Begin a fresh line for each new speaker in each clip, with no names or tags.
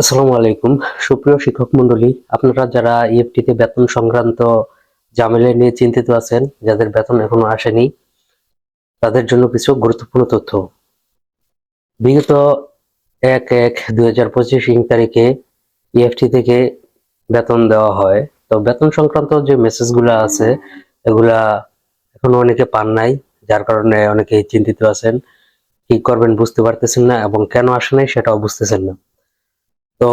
আসসালামু আলাইকুম। সুপ্রিয় শিক্ষক মন্ডলী আপনারা যারা ইএফটিতে বেতন সংক্রান্ত ঝামেলা নিয়ে চিন্তিত আছেন, যাদের বেতন এখনও আসেনি, তাদের জন্য কিছু গুরুত্বপূর্ণ তথ্য। বিগত এক এক দুই হাজার পঁচিশ তারিখে ইএফটি থেকে বেতন দেওয়া হয়। তো বেতন সংক্রান্ত যে মেসেজগুলো আছে, এগুলা এখনও অনেকে পান নাই, যার কারণে অনেকে চিন্তিত আছেন। কি করবেন বুঝতে পারতেছেন না এবং কেন আসে নাই সেটাও বুঝতেছেন না। তো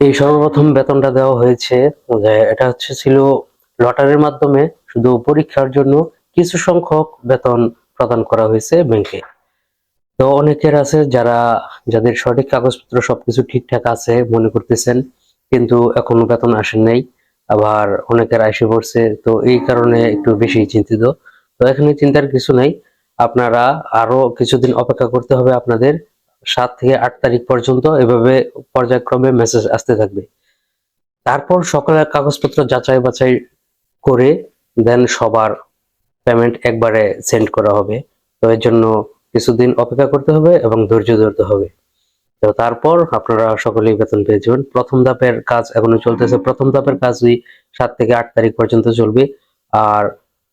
এই সর্বপ্রথম বেতনটা দেওয়া হয়েছে, যে এটা হচ্ছে ছিল লটারির মাধ্যমে শুধু পরীক্ষার জন্য কিছু সংখ্যক বেতন প্রদান করা হয়েছে ব্যাংকে। তো অনেকের আছে যারা, যাদের সঠিক কাগজপত্র সবকিছু ঠিকঠাক আছে মনে করতেছেন, কিন্তু এখনও বেতন আসেন নাই। আবার অনেকের আইসে পড়ছে, তো এই কারণে একটু বেশি চিন্তিত। তো এখানে চিন্তার কিছু নাই, আপনারা আরও কিছুদিন অপেক্ষা করতে হবে আপনাদের। সাত থেকে আট তারিখ পর্যন্ত এভাবে পর্যায়ক্রমে মেসেজ আসতে থাকবে। তারপর সকলের কাগজপত্র যাচাই বাছাই করে দেন সবার পেমেন্ট একবারে সেন্ড করা হবে। তো এর জন্য কিছুদিন অপেক্ষা করতে হবে এবং ধৈর্য ধরতে হবে। তো তারপর আপনারা সকলেই বেতন পেয়ে যাবেন। প্রথম ধাপের কাজ এখনও চলতেছে। প্রথম ধাপের কাজই সাত থেকে আট তারিখ পর্যন্ত চলবে। আর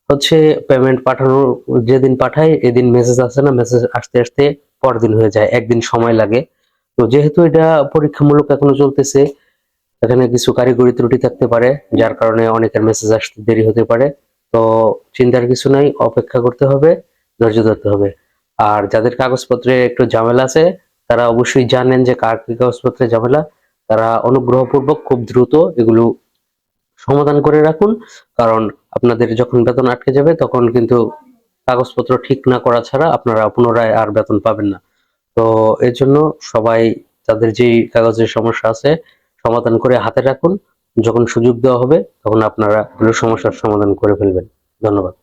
হচ্ছে পেমেন্ট পাঠানোর যেদিন পাঠায় এদিন মেসেজ আসে না। মেসেজ আসতে আসতে পরদিন হয়ে যায়, একদিন সময় লাগে। তো যেহেতু এটা পরীক্ষামূলক এখনও চলতেছে, এখানে কিছু কারিগরি ত্রুটি থাকতে পারে, যার কারণে অনেকের মেসেজ আসতে দেরি হতে পারে। তো চিন্তার কিছু নাই, অপেক্ষা করতে হবে, ধৈর্য ধরতে হবে। আর যাদের কাগজপত্রে একটু ঝামেলা আছে, তারা অবশ্যই জানেন যে কার কি কাগজপত্রে ঝামেলা। তারা অনুগ্রহপূর্বক খুব দ্রুত এগুলো সমাধান করে রাখুন, কারণ আপনাদের যখন বেতন আটকে যাবে, তখন কিন্তু কাগজপত্র ঠিক না করা ছাড়া আপনারা পুনরায় আর বেতন পাবেন না। তো এর জন্য সবাই তাদের যেই কাগজের সমস্যা আছে, সমাধান করে হাতে রাখুন। যখন সুযোগ দেওয়া হবে, তখন আপনারা এগুলো সমস্যার সমাধান করে ফেলবেন। ধন্যবাদ।